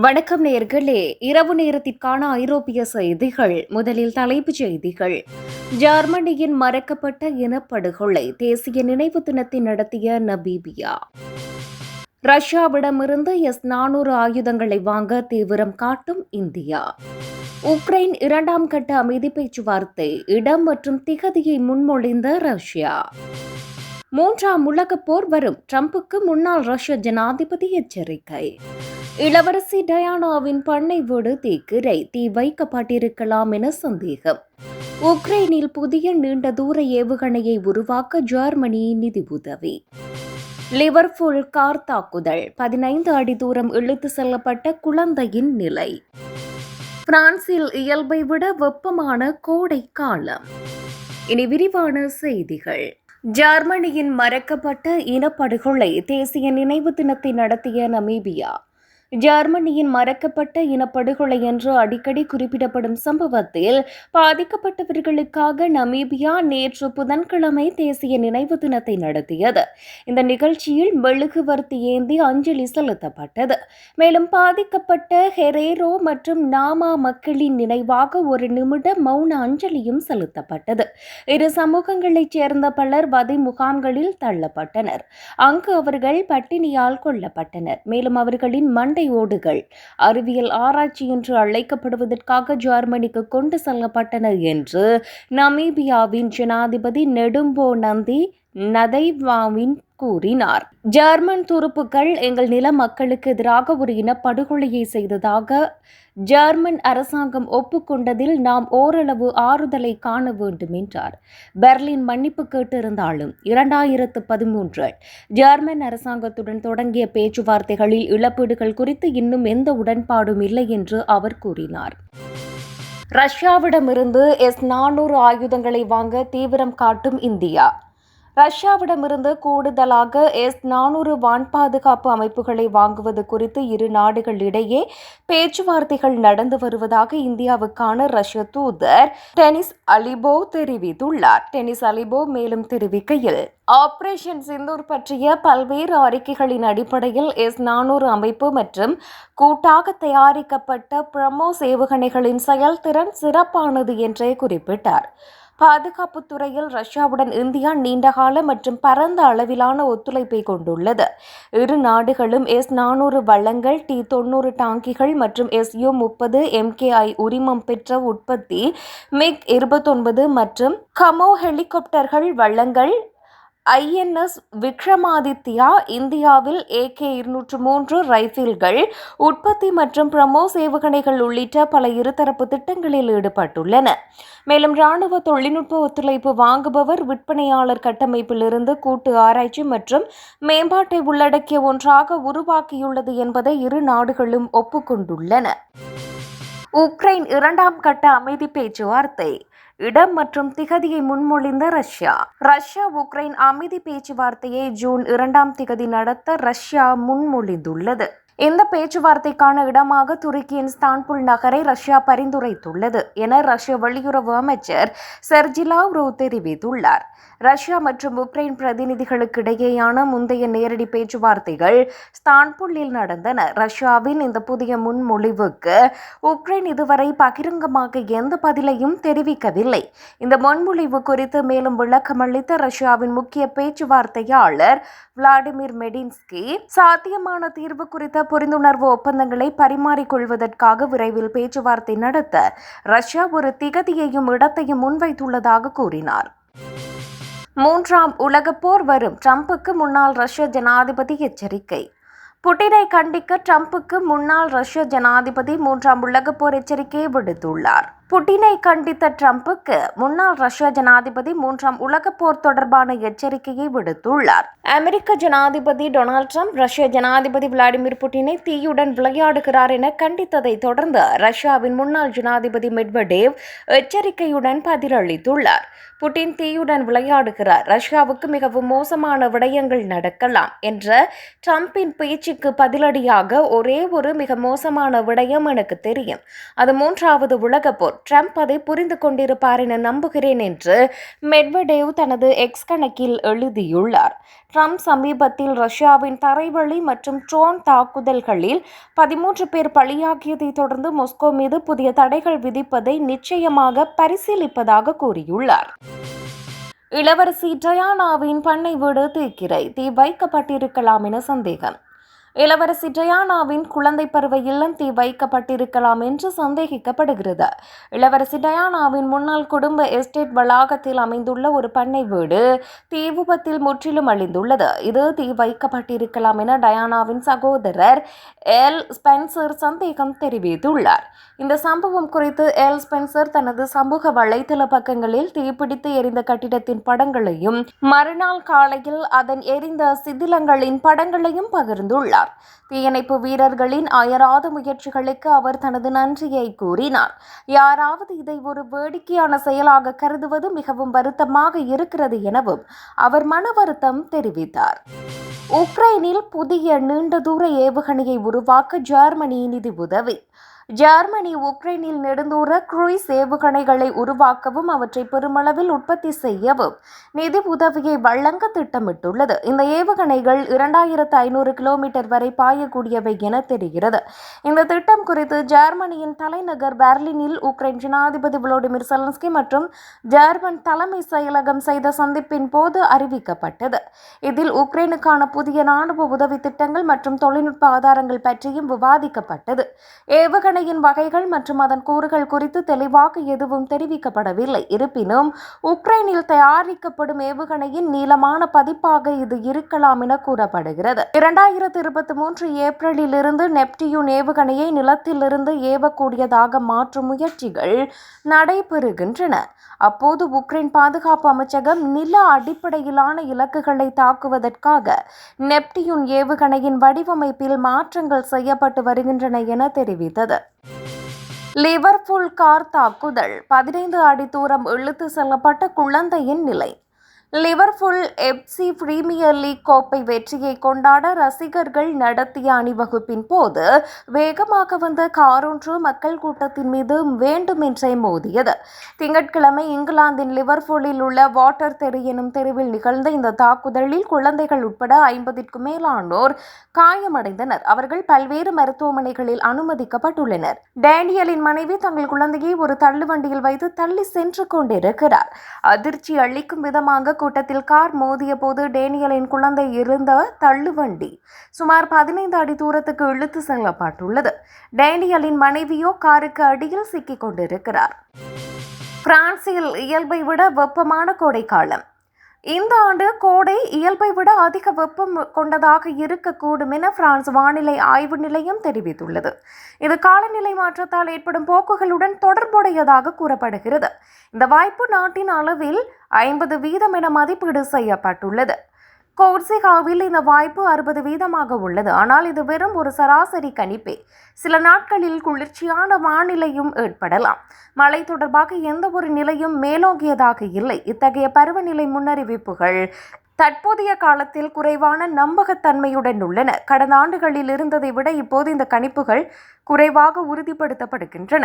வணக்கம் நேர்களே. இரவு நேரத்திற்கான ஐரோப்பிய செய்திகள். முதலில் தலைப்புச் செய்திகள். ஜெர்மனியின் மறைக்கப்பட்ட இனப்படுகொலை தேசிய நினைவு தினத்தை நடத்திய நபீபியா. ரஷ்யாவிடமிருந்து எஸ் நானூறு ஆயுதங்களை வாங்க தீவிரம் காட்டும் இந்தியா. உக்ரைன் இரண்டாம் கட்ட அமைதி பேச்சுவார்த்தை இடம் மற்றும் திகதியை முன்மொழிந்த ரஷ்யா. மூன்றாம் உலகப் போர் வரும் ட்ரம்புக்கு முன்னாள் ரஷ்ய ஜனாதிபதி எச்சரிக்கை. இளவரசி டயானாவின் பண்ணை வீடு தீக்கிரை தீ வைக்கப்பட்டிருக்கலாம் என சந்தேகம். உக்ரைனில் புதிய நீண்ட தூர ஏவுகணையை உருவாக்க ஜெர்மனி நிதி உதவி. லிவர்பூல் கார் தாக்குதல் பதினைந்து அடி தூரம் இழுத்து செல்லப்பட்ட குழந்தையின் நிலை. பிரான்சில் இயல்பை விட வெப்பமான கோடை காலம். இனி விரிவான செய்திகள். ஜெர்மனியின் மறக்கப்பட்ட இனப்படுகொலை தேசிய நினைவு தினத்தை நடத்திய நமீபியா ஜெர்மனியின் மறக்கப்பட்ட இனப்படுகொலை என்று அடிக்கடி குறிப்பிடப்படும் சம்பவத்தில் பாதிக்கப்பட்டவர்களுக்காக நமீபியா நேற்று புதன்கிழமை தேசிய நினைவு தினத்தை நடத்தியது. இந்த நிகழ்ச்சியில் மெழுகுவர்த்தி ஏந்தி அஞ்சலி செலுத்தப்பட்டது. மேலும் பாதிக்கப்பட்ட ஹெரேரோ மற்றும் நாமா மக்களின் நினைவாக ஒரு நிமிட மௌன அஞ்சலியும் செலுத்தப்பட்டது. இரு சமூகங்களைச் சேர்ந்த பலர் வதை முகாம்களில் தள்ளப்பட்டனர். அங்கு அவர்கள் பட்டினியால் கொல்லப்பட்டனர். மேலும் அவர்களின் மண்ட ஓடுகள். அறிவியல் ஆராய்ச்சி என்று அழைக்கப்படுவதற்காக ஜெர்மனிக்கு கொண்டு செல்லப்பட்டன என்று நமீபியாவின் ஜனாதிபதி நெடும்போ நந்தி நதைவாவின் கூறினார். ஜெர்மன் துருப்புக்கள் எங்கள் நில மக்களுக்கு எதிராக ஒரு இனப்படுகொலையை செய்ததாக ஜெர்மன் அரசாங்கம் ஒப்புக்கொண்டதில் நாம் ஓரளவு ஆறுதலை காண வேண்டும் என்றார். பெர்லின் மன்னிப்பு கேட்டிருந்தாலும் இரண்டாயிரத்து பதிமூன்றில் ஜெர்மன் அரசாங்கத்துடன் தொடங்கிய பேச்சுவார்த்தைகளில் இழப்பீடுகள் குறித்து இன்னும் எந்த உடன்பாடும் இல்லை என்று அவர் கூறினார். ரஷ்யாவிடமிருந்து எஸ் நானூறு ஆயுதங்களை வாங்க தீவிரம் காட்டும் இந்தியா. ரஷ்யாவிடமிருந்து கூடுதலாக எஸ் நானூறு வான் பாதுகாப்பு அமைப்புகளை வாங்குவது குறித்து இரு நாடுகளிடையே பேச்சுவார்த்தைகள் நடந்து வருவதாக இந்தியாவுக்கான ரஷ்ய தூதர் டெனிஸ் அலிபோ தெரிவித்துள்ளார். டெனிஸ் அலிபோ மேலும் தெரிவிக்கையில் ஆபரேஷன் சிந்தூர் பற்றிய பல்வேறு அறிக்கைகளின் அடிப்படையில் எஸ் நானூறு அமைப்பு மற்றும் கூட்டாக தயாரிக்கப்பட்ட பிரமோஸ் ஏவுகணைகளின் செயல்திறன் சிறப்பானது என்றே குறிப்பிட்டார். பாதுகாப்புத் துறையில் ரஷ்யாவுடன் இந்தியா நீண்டகால மற்றும் பரந்த அளவிலான ஒத்துழைப்பை கொண்டுள்ளது. இரு நாடுகளும் எஸ் நானூறு வள்ளங்கள் டி தொன்னூறு டாங்கிகள் மற்றும் எஸ் யு முப்பது எம்கேஐ உரிமம் பெற்ற உற்பத்தி மிக் இருபத்தொன்பது மற்றும் கமோ ஹெலிகாப்டர்கள் வள்ளங்கள் ஐஎன்எஸ் விக்ரமாதித்யா இந்தியாவில் ஏகே இருநூற்று மூன்று ரைஃபில்கள் உற்பத்தி மற்றும் பிரமோஸ் ஏவுகணைகள் உள்ளிட்ட பல இருதரப்பு திட்டங்களில் ஈடுபட்டுள்ளன. மேலும் ராணுவ தொழில்நுட்ப ஒத்துழைப்பு வாங்குபவர் விற்பனையாளர் கட்டமைப்பிலிருந்து கூட்டு ஆராய்ச்சி மற்றும் மேம்பாட்டை உள்ளடக்கிய ஒன்றாக உருவாக்கியுள்ளது என்பதை இரு நாடுகளும் ஒப்புக்கொண்டுள்ளன. உக்ரைன் இரண்டாம் கட்ட அமைதி பேச்சுவார்த்தை இடம் மற்றும் திகதியை முன்மொழிந்த ரஷ்யா. ரஷ்யா உக்ரைன் அமைதி பேச்சுவார்த்தையை ஜூன் இரண்டாம் திகதி நடத்த ரஷ்யா முன்மொழிந்துள்ளது. இந்த பேச்சுவார்த்தைக்கான இடமாக துருக்கியின் ஸ்தான்புல் நகரை ரஷ்யா பரிந்துரைத்துள்ளது என ரஷ்ய வெளியுறவு அமைச்சர் செர்ஜிலாவ்ரோ தெரிவித்துள்ளார். ரஷ்யா மற்றும் உக்ரைன் பிரதிநிதிகளுக்கு இடையேயான முந்தைய நேரடி பேச்சுவார்த்தைகள் ஸ்தான்புல்லில் நடந்தன. ரஷ்யாவின் இந்த புதிய முன்மொழிவுக்கு உக்ரைன் இதுவரை பகிரங்கமாக எந்த பதிலையும் தெரிவிக்கவில்லை. இந்த முன்மொழிவு குறித்து மேலும் விளக்கமளித்த ரஷ்யாவின் முக்கிய பேச்சுவார்த்தையாளர் விளாடிமிர் மெடின்ஸ்கி சாத்தியமான தீர்வு குறித்த புரிந்துணர்வு ஒப்பந்தங்களை பரிமாறிக்கொள்வதற்காக விரைவில் பேச்சுவார்த்தை நடத்த ரஷ்யா ஒரு திகதியையும் இடத்தையும் முன்வைத்துள்ளதாக கூறினார். மூன்றாம் உலகப் போர் வரும் ட்ரம்புக்கு முன்னாள் ரஷ்ய ஜனாதிபதி எச்சரிக்கை. புட்டினை கண்டிக்க ட்ரம்புக்கு முன்னாள் ரஷ்ய ஜனாதிபதி மூன்றாம் உலகப் போர் எச்சரிக்கையை விடுத்துள்ளார். புட்டினை கண்டித்த ட்ரம்புக்கு முன்னாள் ரஷ்ய ஜனாதிபதி மூன்றாம் உலகப் போர் தொடர்பான எச்சரிக்கையை விடுத்துள்ளார். அமெரிக்க ஜனாதிபதி டொனால்ட் ட்ரம்ப் ரஷ்ய ஜனாதிபதி விளாடிமிர் புட்டினை தீயுடன் விளையாடுகிறார் என கண்டித்ததை தொடர்ந்து ரஷ்யாவின் முன்னாள் ஜனாதிபதி மெட்வடேவ் எச்சரிக்கையுடன் பதிலளித்துள்ளார். புட்டின் தீயுடன் விளையாடுகிறார். ரஷ்யாவுக்கு மிகவும் மோசமான விடயங்கள் நடக்கலாம் என்ற ட்ரம்பின் பேச்சுக்கு பதிலடியாக ஒரே ஒரு மிக மோசமான விடயம் எனக்கு தெரியும். அது மூன்றாவது உலகப் போர். ட்ரம்ப் அதை புரிந்து கொண்டிருப்பார் என நம்புகிறேன் என்று மெட்வடேவ் தனது எக்ஸ் கணக்கில் எழுதியுள்ளார். ட்ரம்ப் சமீபத்தில் ரஷ்யாவின் தரைவழி மற்றும் ட்ரோன் தாக்குதல்களில் பதிமூன்று பேர் பலியாகியதை தொடர்ந்து மொஸ்கோ மீது புதிய தடைகள் விதிப்பதை நிச்சயமாக பரிசீலிப்பதாக கூறியுள்ளார். இளவரசி டயானாவின் பண்ணை வீடு தீக்கிரை தீ வைக்கப்பட்டிருக்கலாம் என சந்தேகம். இளவரசி டயானாவின் குழந்தை பருவ இல்லம் தீ வைக்கப்பட்டிருக்கலாம் என்று சந்தேகிக்கப்படுகிறது. இளவரசி டயானாவின் முன்னாள் குடும்ப எஸ்டேட் வளாகத்தில் அமைந்துள்ள ஒரு பண்ணை வீடு தீ விபத்தில் முற்றிலும் அழிந்துள்ளது. இது தீ வைக்கப்பட்டிருக்கலாம் என டயானாவின் சகோதரர் எல். ஸ்பென்சர் சந்தேகம் தெரிவித்துள்ளார். இந்த சம்பவம் குறித்து எல். ஸ்பென்சர் தனது சமூக வலைதள பக்கங்களில் தீப்பிடித்து எரிந்த கட்டிடத்தின் படங்களையும் மறுநாள் காலையில் அதன் எரிந்த சிதிலங்களின் படங்களையும் பகிர்ந்துள்ளார். தீயணைப்பு வீரர்களின் அயராத முயற்சிகளுக்கு அவர் தனது நன்றியை கூறினார். யாராவது இதை ஒரு வேடிக்கையான செயலாக கருதுவது மிகவும் வருத்தமாக இருக்கிறது எனவும் அவர் மன வருத்தம் தெரிவித்தார். உக்ரைனில் புதிய நீண்ட தூர ஏவுகணையை உருவாக்க ஜெர்மனி நிதி உதவி. ஜெர்மனி உக்ரைனில் நெடுந்தூர குரூய்ஸ் ஏவுகணைகளை உருவாக்கவும் அவற்றை பெருமளவில் உற்பத்தி செய்யவும் நிதி உதவியை வழங்க திட்டமிட்டுள்ளது. இந்த ஏவுகணைகள் இரண்டாயிரத்து ஐநூறு கிலோமீட்டர் வரை பாயக்கூடியவை என தெரிகிறது. இந்த திட்டம் குறித்து ஜெர்மனியின் தலைநகர் பெர்லினில் உக்ரைன் ஜனாதிபதி விளோடிமிர் செலன்ஸ்கி மற்றும் ஜெர்மன் தலைமை செயலகம் செய்த சந்திப்பின் போது அறிவிக்கப்பட்டது. இதில் உக்ரைனுக்கான புதிய ராணுவ உதவி திட்டங்கள் மற்றும் தொழில்நுட்ப ஆதாரங்கள் பற்றியும் விவாதிக்கப்பட்டது. ஏவுகணை ஏவுகணையின் வகைகள் மற்றும் அதன் கூறுகள் குறித்து தெளிவாக எதுவும் தெரிவிக்கப்படவில்லை. இருப்பினும் உக்ரைனில் தயாரிக்கப்படும் ஏவுகணையின் நீளமான பதிப்பாக இது இருக்கலாம் என கூறப்படுகிறது. இரண்டாயிரத்தி இருபத்தி மூன்று ஏப்ரலில் இருந்து நெப்டியூன் ஏவுகணையை நிலத்திலிருந்து ஏவக்கூடியதாக மாற்றும் முயற்சிகள் நடைபெறுகின்றன. அப்போது உக்ரைன் பாதுகாப்பு அமைச்சகம் நில அடிப்படையிலான இலக்குகளை தாக்குவதற்காக நெப்டியூன் ஏவுகணையின் வடிவமைப்பில் மாற்றங்கள் செய்யப்பட்டு வருகின்றன என தெரிவித்தது. லிவர்பூல் கார் தாக்குதல். பதினைந்து அடி தூரம் இழுத்து செல்லப்பட்ட குழந்தையின் நிலை. லிவர்பூல் எப்சி பிரீமியர் லீக் கோப்பை வெற்றியை கொண்டாட ரசிகர்கள் நடத்திய அணிவகுப்பின் போது வேகமாக வந்த காரொன்று மக்கள் கூட்டத்தின் மீது வேண்டுமென்றே மோதியது. திங்கட்கிழமை இங்கிலாந்தின் லிவர்பூலில் உள்ள வாட்டர் தெரு எனும் தெருவில் நிகழ்ந்த இந்த தாக்குதலில் குழந்தைகள் உட்பட ஐம்பதிற்கும் மேலானோர் காயமடைந்தனர். அவர்கள் பல்வேறு மருத்துவமனைகளில் அனுமதிக்கப்பட்டுள்ளனர். டேனியலின் மனைவி தங்கள் குழந்தையை ஒரு தள்ளுவண்டியில் வைத்து தள்ளி சென்று கொண்டிருக்கிறார். அதிர்ச்சி அளிக்கும் விதமாக கூட்டத்தில் கார் மோதிய போது டேனியலின் குழந்தை இருந்த தள்ளுவண்டி சுமார் பதினைந்து அடி தூரத்துக்கு இழுத்து செல்லப்பட்டுள்ளது. டேனியலின் மனைவியோ காருக்கு அடியில் சிக்கிக் கொண்டிருக்கிறார். பிரான்சில் இயல்பை விட வெப்பமான கோடைக்காலம். இந்த ஆண்டு கோடை இயல்பை விட அதிக வெப்பம் கொண்டதாக இருக்கக்கூடும் என பிரான்ஸ் வானிலை ஆய்வு நிலையம் தெரிவித்துள்ளது. இது காலநிலை மாற்றத்தால் ஏற்படும் போக்குகளுடன் தொடர்புடையதாக கூறப்படுகிறது. இந்த வாய்ப்பு நாட்டின் அளவில் ஐம்பது வீதம் என மதிப்பீடு செய்யப்பட்டுள்ளது. கோர்சிகாவில் இந்த வாய்ப்பு அறுபது வீதமாக உள்ளது. ஆனால் இது வெறும் ஒரு சராசரி கணிப்பே. சில நாட்களில் குளிர்ச்சியான வானிலையும் ஏற்படலாம். மழை தொடர்பாக எந்த ஒரு நிலையும் மேலோங்கியதாக இல்லை. இத்தகைய பருவநிலை முன்னறிவிப்புகள் தற்போதைய காலத்தில் குறைவான நம்பகத்தன்மையுடன் உள்ளன. கடந்த ஆண்டுகளில் இருந்ததை விட இப்போது இந்த கணிப்புகள் குறைவாக உறுதிப்படுத்தப்படுகின்றன.